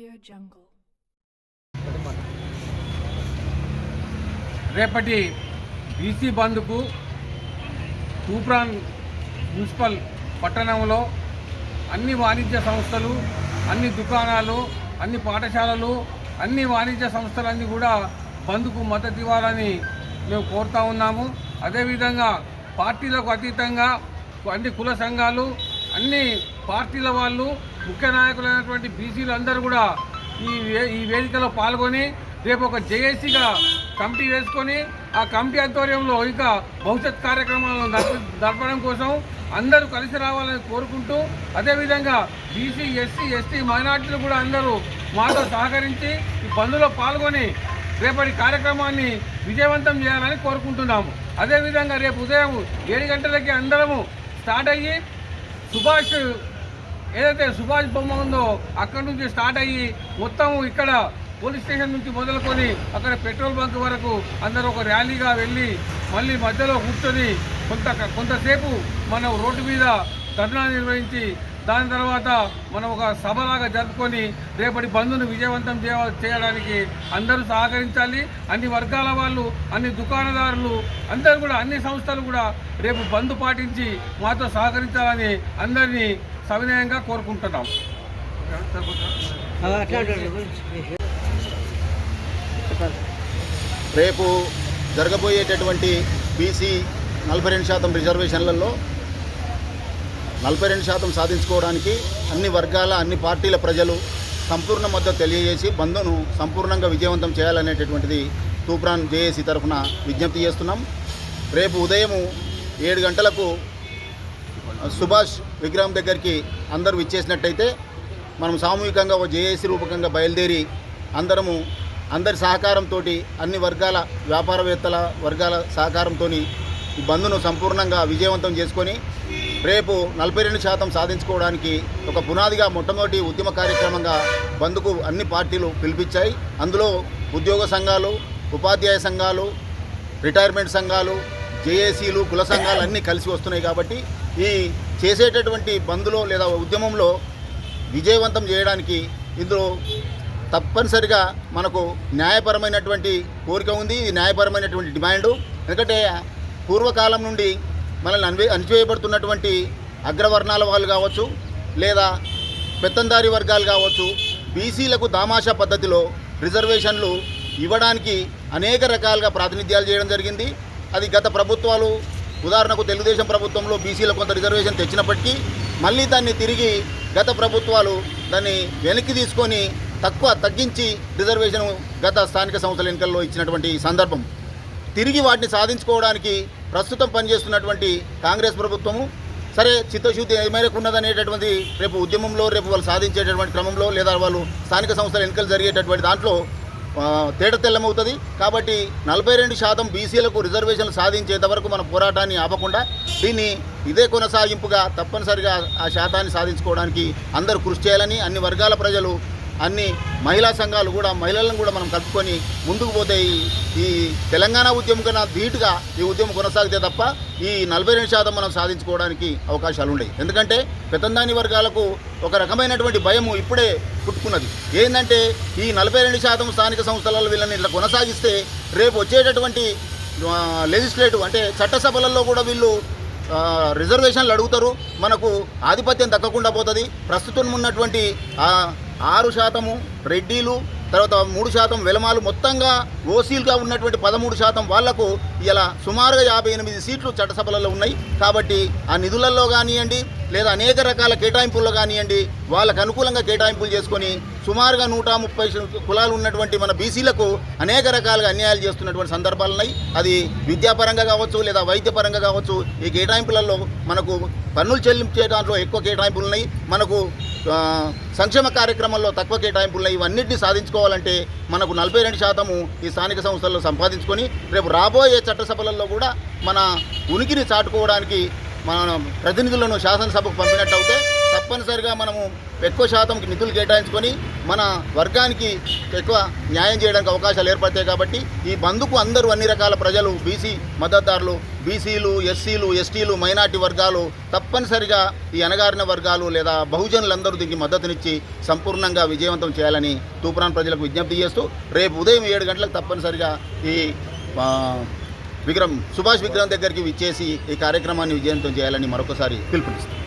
Audio Jungle. రేపటి BC బంద్కు Toopran municipal పట్టణంలో అన్ని వాణిజ్య సంస్థలు అన్ని దుకాణాలు అన్ని పాఠశాలలు అన్ని వాణిజ్య సంస్థలన్నీ కూడా బంద్కు మద్దతు ఇవ్వాలని మేము కోరుతా ఉన్నాము అదేవిధంగా పార్టీలకు అతీతంగా అన్ని కుల సంఘాలు అన్ని పార్టీల వాళ్ళు ముఖ్య నాయకులైనటువంటి బీసీలు అందరూ కూడా ఈ ఈ వేదికలో పాల్గొని రేపు ఒక జేఏసీగా కమిటీ వేసుకొని ఆ కమిటీ ఆధ్వర్యంలో ఇంకా భవిష్యత్ కార్యక్రమాలను నడప- నడపడం కోసం అందరూ కలిసి రావాలని కోరుకుంటూ అదేవిధంగా బీసీ ఎస్సీ ఎస్టీ మైనార్టీలు కూడా అందరూ మాతో సహకరించి ఈ బంద్లో పాల్గొని రేపటి కార్యక్రమాన్ని విజయవంతం చేయాలని కోరుకుంటున్నాము. అదేవిధంగా రేపు ఉదయం ఏడు గంటలకి అందరము స్టార్ట్ అయ్యి సుభాష్ ఏదైతే సుభాష్ బొమ్మ ఉందో అక్కడి నుంచి స్టార్ట్ అయ్యి మొత్తం ఇక్కడ పోలీస్ స్టేషన్ నుంచి మొదలుకొని అక్కడ పెట్రోల్ బంక్ వరకు అందరూ ఒక ర్యాలీగా వెళ్ళి మళ్ళీ మధ్యలో కూర్చొని కొంత కొంతసేపు మనం రోడ్డు మీద ధర్నా నిర్వహించి దాని తర్వాత మనం ఒక సభలాగా జరుపుకొని రేపటి బంద్ను విజయవంతం చేయ- చేయడానికి అందరూ సహకరించాలి. అన్ని వర్గాల వాళ్ళు అన్ని దుకాణదారులు అందరూ కూడా అన్ని సంస్థలు కూడా రేపు బంద్ పాటించి మాతో సహకరించాలని అందరినీ సవినయంగా కోరుకుంటున్నాం. రేపు జరగబోయేటటువంటి బీసీ నలభై రెండు శాతం రిజర్వేషన్లలో నలభై రెండు శాతం సాధించుకోవడానికి అన్ని వర్గాల అన్ని పార్టీల ప్రజలు సంపూర్ణ మద్దతు తెలియజేసి బంద్ను సంపూర్ణంగా విజయవంతం చేయాలనేటటువంటిది తూప్రాన్ జేఏసీ తరఫున విజ్ఞప్తి చేస్తున్నాం. రేపు ఉదయము ఏడు గంటలకు సుభాష్ విగ్రహం దగ్గరికి అందరూ ఇచ్చేసినట్టయితే మనం సామూహికంగా ఒక జేఏసీ రూపకంగా బయలుదేరి అందరము అందరి సహకారంతో అన్ని వర్గాల వ్యాపారవేత్తల వర్గాల సహకారంతో ఈ బంద్ను సంపూర్ణంగా విజయవంతం చేసుకొని రేపు నలభై రెండు శాతం సాధించుకోవడానికి ఒక పునాదిగా మొట్టమొదటి ఉద్యమ కార్యక్రమంగా బంద్కు అన్ని పార్టీలు పిలిపించాయి. అందులో ఉద్యోగ సంఘాలు ఉపాధ్యాయ సంఘాలు రిటైర్మెంట్ సంఘాలు జేఏసీలు కుల సంఘాలు అన్నీ కలిసి వస్తున్నాయి కాబట్టి ఈ చేసేటటువంటి బంద్లో లేదా ఉద్యమంలో విజయవంతం చేయడానికి ఇందులో తప్పనిసరిగా మనకు న్యాయపరమైనటువంటి కోరిక ఉంది. ఇది న్యాయపరమైనటువంటి డిమాండు. ఎందుకంటే పూర్వకాలం నుండి మనల్ని అన్వే అణిచివేయబడుతున్నటువంటి అగ్రవర్ణాల వాళ్ళు కావచ్చు లేదా పెత్తందారి వర్గాలు కావచ్చు బీసీలకు దామాషా పద్ధతిలో రిజర్వేషన్లు ఇవ్వడానికి అనేక రకాలుగా ప్రాతినిధ్యాలు చేయడం జరిగింది. అది గత ప్రభుత్వాలు ఉదాహరణకు తెలుగుదేశం ప్రభుత్వంలో బీసీలకు కొంత రిజర్వేషన్ తెచ్చినప్పటికీ మళ్ళీ దాన్ని తిరిగి గత ప్రభుత్వాలు దాన్ని వెనక్కి తీసుకొని తక్కువ తగ్గించి రిజర్వేషన్ గత స్థానిక సంస్థల ఎన్నికల్లో ఇచ్చినటువంటి సందర్భం. తిరిగి వాటిని సాధించుకోవడానికి ప్రస్తుతం పనిచేస్తున్నటువంటి కాంగ్రెస్ ప్రభుత్వము సరే చిత్తశుద్ధి ఏ మేరకు ఉన్నదనేటటువంటి రేపు ఉద్యమంలో రేపు వాళ్ళు సాధించేటటువంటి క్రమంలో లేదా వాళ్ళు స్థానిక సంస్థల ఎన్నికలు జరిగేటటువంటి దాంట్లో తేట తెల్లమవుతుంది. కాబట్టి నలభై రెండు శాతం బీసీలకు రిజర్వేషన్లు సాధించేంత వరకు మన పోరాటాన్ని ఆపకుండా దీన్ని ఇదే కొనసాగింపుగా తప్పనిసరిగా ఆ శాతాన్ని సాధించుకోవడానికి అందరూ కృషి చేయాలని అన్ని వర్గాల ప్రజలు అన్ని మహిళా సంఘాలు కూడా మహిళలను కూడా మనం కలుపుకొని ముందుకు పోతే ఈ- తెలంగాణ ఉద్యమం కన్నా ధీటుగా ఈ ఉద్యమం కొనసాగితే తప్ప ఈ నలభై రెండు శాతం మనం సాధించుకోవడానికి అవకాశాలు ఉండవు ఎందుకంటే పెత్తందాని వర్గాలకు ఒక రకమైనటువంటి భయము ఇప్పుడే పుట్టుకున్నది. ఏంటంటే ఈ నలభై రెండు శాతం స్థానిక సంస్థలలో వీళ్ళని ఇట్లా కొనసాగిస్తే రేపు వచ్చేటటువంటి లెజిస్లేటివ్ అంటే చట్టసభలలో కూడా వీళ్ళు రిజర్వేషన్లు అడుగుతారు. మనకు ఆధిపత్యం దక్కకుండా పోతుంది. ప్రస్తుతం ఉన్నటువంటి ఆరు శాతము రెడ్డీలు తర్వాత మూడు శాతం వెలమాలు. మొత్తంగా ఓసీలుగా ఉన్నటువంటి పదమూడు శాతం వాళ్ళకు ఇలా సుమారుగా యాభై ఎనిమిది సీట్లు చట్టసభలలో ఉన్నాయి. కాబట్టి ఆ నిధులలో కానివ్వండి లేదా అనేక రకాల కేటాయింపుల్లో కానివ్వండి వాళ్ళకు అనుకూలంగా కేటాయింపులు చేసుకొని సుమారుగా నూట ముప్పై కులాలు ఉన్నటువంటి మన బీసీలకు అనేక రకాలుగా అన్యాయాలు చేస్తున్నటువంటి సందర్భాలు ఉన్నాయి. అది విద్యాపరంగా కావచ్చు లేదా వైద్యపరంగా కావచ్చు ఈ కేటాయింపులలో మనకు పన్నులు చెల్లించే దాంట్లో ఎక్కువ కేటాయింపులు ఉన్నాయి. మనకు సంక్షేమ కార్యక్రమాల్లో తక్కువ కేటాయింపులు ఇవన్నింటినీ సాధించుకోవాలంటే మనకు నలభై రెండు శాతము ఈ స్థానిక సంస్థల్లో సంపాదించుకొని రేపు రాబోయే చట్టసభలలో కూడా మన ఉనికిని చాటుకోవడానికి మన ప్రతినిధులను శాసనసభకు పంపినట్టు అయితే తప్పనిసరిగా మనము ఎక్కువ శాతం నిధులు కేటాయించుకొని మన వర్గానికి ఎక్కువ న్యాయం చేయడానికి అవకాశాలు ఏర్పడతాయి కాబట్టి ఈ బంధుకు అందరూ అన్ని రకాల ప్రజలు బీసీ మద్దతుదారులు బీసీలు ఎస్సీలు ఎస్టీలు మైనార్టీ వర్గాలు తప్పనిసరిగా ఈ అణగారిన వర్గాలు లేదా బహుజనులందరూ దీనికి మద్దతునిచ్చి సంపూర్ణంగా విజయవంతం చేయాలని తూప్రాన్ ప్రజలకు విజ్ఞప్తి చేస్తూ రేపు ఉదయం ఏడు గంటలకు తప్పనిసరిగా ఈ విగ్రహం సుభాష్ విగ్రహం దగ్గరికి విచ్చేసి ఈ కార్యక్రమాన్ని విజయవంతం చేయాలని మరొకసారి పిలుపునిస్తాం